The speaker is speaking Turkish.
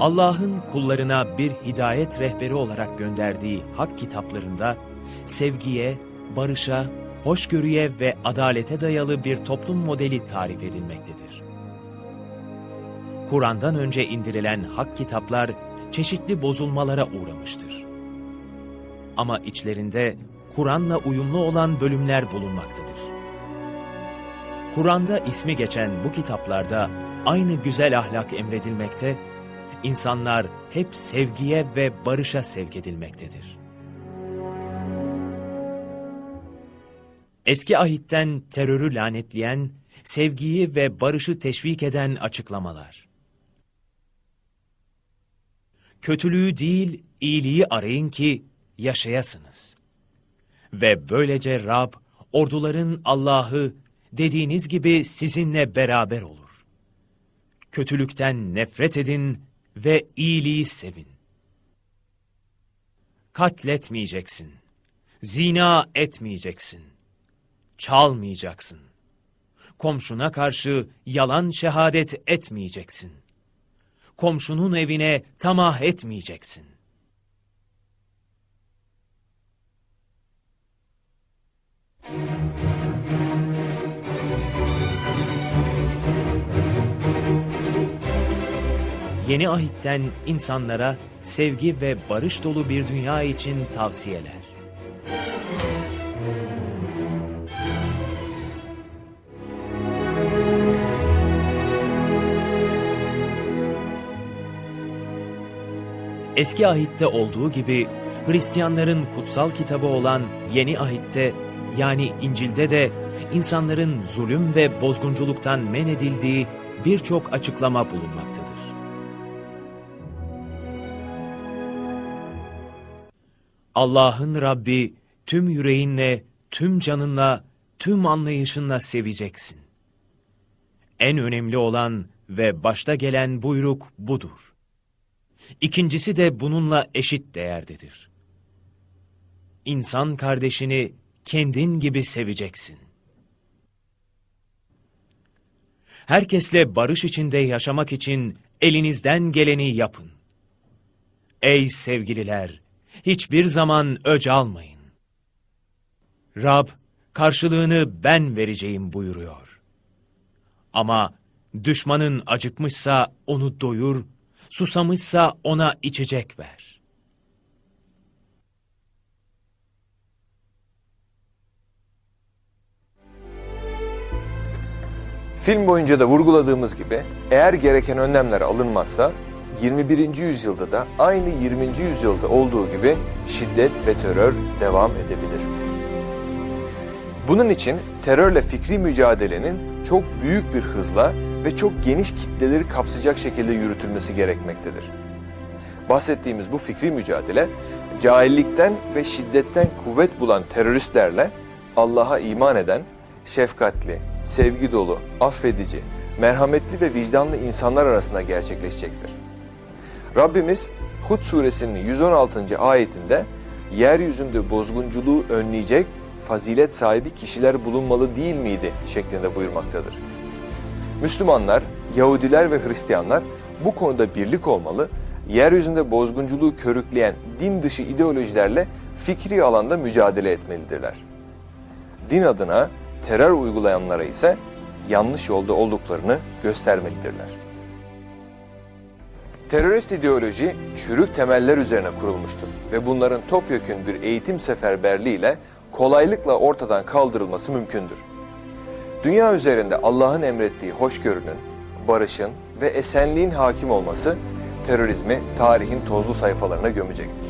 Allah'ın kullarına bir hidayet rehberi olarak gönderdiği hak kitaplarında sevgiye, barışa, hoşgörüye ve adalete dayalı bir toplum modeli tarif edilmektedir. Kur'an'dan önce indirilen hak kitaplar çeşitli bozulmalara uğramıştır. Ama içlerinde Kur'an'la uyumlu olan bölümler bulunmaktadır. Kur'an'da ismi geçen bu kitaplarda aynı güzel ahlak emredilmekte, insanlar hep sevgiye ve barışa sevk edilmektedir. Eski ahitten terörü lanetleyen, sevgiyi ve barışı teşvik eden açıklamalar. Kötülüğü değil, iyiliği arayın ki yaşayasınız. Ve böylece Rab, orduların Allah'ı dediğiniz gibi sizinle beraber olur. Kötülükten nefret edin ve iyiliği sevin. Katletmeyeceksin. Zina etmeyeceksin. Çalmayacaksın. Komşuna karşı yalan şehadet etmeyeceksin. Komşunun evine tamah etmeyeceksin. Yeni ahitten insanlara sevgi ve barış dolu bir dünya için tavsiyeler. Eski ahitte olduğu gibi Hristiyanların kutsal kitabı olan Yeni Ahit'te yani İncil'de de insanların zulüm ve bozgunculuktan men edildiği birçok açıklama bulunmaktadır. Allah'ın Rabbi tüm yüreğinle, tüm canınla, tüm anlayışınla seveceksin. En önemli olan ve başta gelen buyruk budur. İkincisi de bununla eşit değerdedir. İnsan kardeşini kendin gibi seveceksin. Herkesle barış içinde yaşamak için elinizden geleni yapın. Ey sevgililer, hiçbir zaman öc almayın. Rab, karşılığını ben vereceğim buyuruyor. Ama düşmanın acıkmışsa onu doyur, susamışsa ona içecek ver. Film boyunca da vurguladığımız gibi eğer gereken önlemler alınmazsa 21. yüzyılda da aynı 20. yüzyılda olduğu gibi şiddet ve terör devam edebilir. Bunun için terörle fikri mücadelenin çok büyük bir hızla ve çok geniş kitleleri kapsayacak şekilde yürütülmesi gerekmektedir. Bahsettiğimiz bu fikri mücadele cahillikten ve şiddetten kuvvet bulan teröristlerle Allah'a iman eden, şefkatli, sevgi dolu, affedici, merhametli ve vicdanlı insanlar arasında gerçekleşecektir. Rabbimiz Hud suresinin 116. ayetinde yeryüzünde bozgunculuğu önleyecek fazilet sahibi kişiler bulunmalı değil miydi şeklinde buyurmaktadır. Müslümanlar, Yahudiler ve Hristiyanlar bu konuda birlik olmalı, yeryüzünde bozgunculuğu körükleyen din dışı ideolojilerle fikri alanda mücadele etmelidirler. Din adına terör uygulayanlara ise yanlış yolda olduklarını göstermelidirler. Terörist ideoloji çürük temeller üzerine kurulmuştur ve bunların topyekün bir eğitim seferberliğiyle kolaylıkla ortadan kaldırılması mümkündür. Dünya üzerinde Allah'ın emrettiği hoşgörünün, barışın ve esenliğin hakim olması terörizmi tarihin tozlu sayfalarına gömecektir.